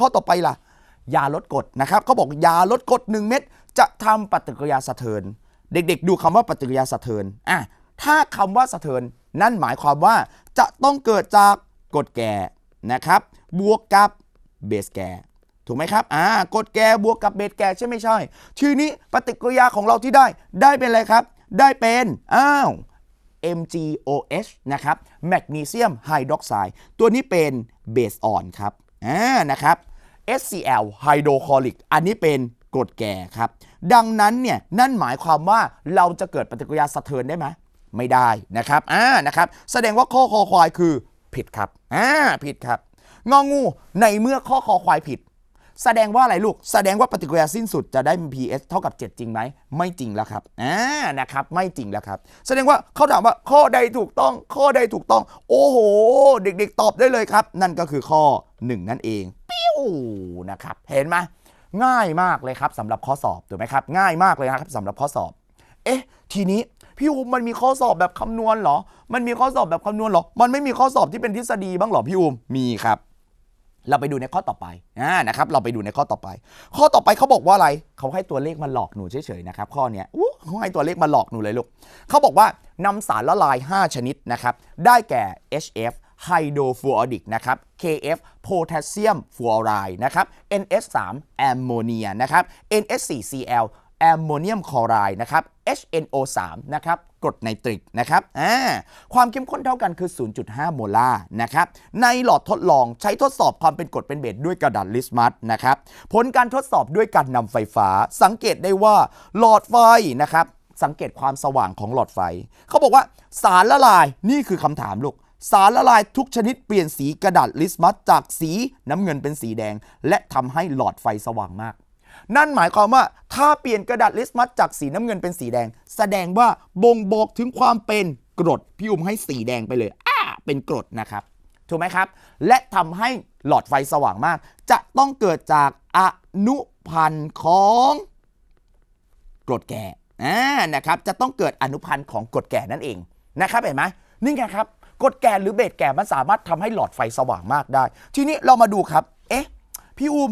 ข้อต่อไปล่ะ ยาลดกรดนะครับเขาบอกยาลดกรด1เม็ดจะทำปฏิกิริยาสะเทือนเด็กๆ ดูคำว่าปฏิกิริยาสะเทือนอะถ้าคำว่าสะเทือนนั่นหมายความว่าจะต้องเกิดจากกรดแก่นะครับ บวกกับเบสแก่ถูกไหมครับ อ่ากรดแก่บวกกับเบสแก่ใช่ไม่ใช่ทีนี้ปฏิกิริยาของเราที่ได้ ได้เป็นอะไรครับ ได้เป็น อ้าว MgOH นะครับ แมกนีเซียมไฮดรอกไซด์ ตัวนี้เป็นเบสอ่อนครับ อ่านะครับ SCL hydrochloric อันนี้เป็นกรดแก่ครับ ดังนั้นเนี่ยนั่นหมายความว่าเราจะเกิดปฏิกิริยาสะเทือนได้ไหมไม่ได้นะครับอ่านะครับ แสดงว่าข้อคอควายคือผิดครับอ่าผิดครับงองูในเมื่อข้อคอควายผิด แสดงว่าอะไรลูก แสดงว่าปฏิกิริยาสิ้นสุดจะได้ pH เท่ากับ 7 จริงไหม ไม่จริงแล้วครับอ่านะครับ ไม่จริงแล้วครับ แสดงว่าเขาถามว่าข้อใดถูกต้อง ข้อใดถูกต้อง โอ้โห เด็กๆ ตอบได้เลยครับ นั่นก็คือข้อ 1 นั่นเองปิ้วนะครับ เห็นไหมง่ายมากเลยครับสำหรับข้อสอบถูกไหมครับ ง่ายมากเลยนะครับสำหรับข้อสอบ เอ๊ะ ทีนี้พี่อูมมันมีข้อสอบแบบคำนวณเหรอ มันมีข้อสอบแบบคำนวณเหรอ มันไม่มีข้อสอบที่เป็นทฤษฎีบ้างเหรอพี่อูมมีครับ เราไปดูในข้อต่อไปอ่านะครับ เราไปดูในข้อต่อไป ข้อต่อไปเขาบอกว่าอะไรเขาให้ตัวเลขมาหลอกหนูเฉยๆนะครับ ข้อเนี้ยอู้เขาให้ตัวเลขมาหลอกหนูเลยลูกเขาบอกว่านำสารละลาย 5 ชนิดนะครับ ได้แก่ HF ไฮโดรฟลูออดิกนะครับ KF โพแทสเซียมฟลูออไรด์นะครับ NS3 แอมโมเนียนะครับ NS4Cl แอมโมเนียมคลอไรด์นะครับ HNO3 นะครับกรดไนตริกนะครับความเข้มข้นเท่ากันคือ 0.5 โมลาร์นะครับ ในหลอดทดลองใช้ทดสอบความเป็นกรดเป็นเบสด้วยกระดาษลิสมัสนะครับ ผลการทดสอบด้วยการนำไฟฟ้า สังเกตได้ว่าหลอดไฟนะครับ สังเกตความสว่างของหลอดไฟ เขาบอกว่าสารละลายนี่คือคำถามลูกสารละลายทุกชนิดเปลี่ยนสีกระดาษลิสมัสจากสีน้ำเงินเป็นสีแดง และทำให้หลอดไฟสว่างมาก นั่นหมายความว่าถ้าเปลี่ยนกระดาษลิสมัสจากสีน้ำเงินเป็นสีแดง แสดงว่าบ่งบอกถึงความเป็นกรดพี่อุ้มให้สีแดงไปเลยอ่าเป็นกรดนะครับ ถูกไหมครับ และทำให้หลอดไฟสว่างมาก จะต้องเกิดจากอนุพันธ์ของกรดแก่อ่านะครับ จะต้องเกิดอนุพันธ์ของกรดแก่นั่นเองนะครับเห็นไหมนี่ไงครับกรดแก่หรือเบสแก่มันสามารถทำให้หลอดไฟสว่างมากได้ ทีนี้เรามาดูครับ เอ๊ะ พี่อูม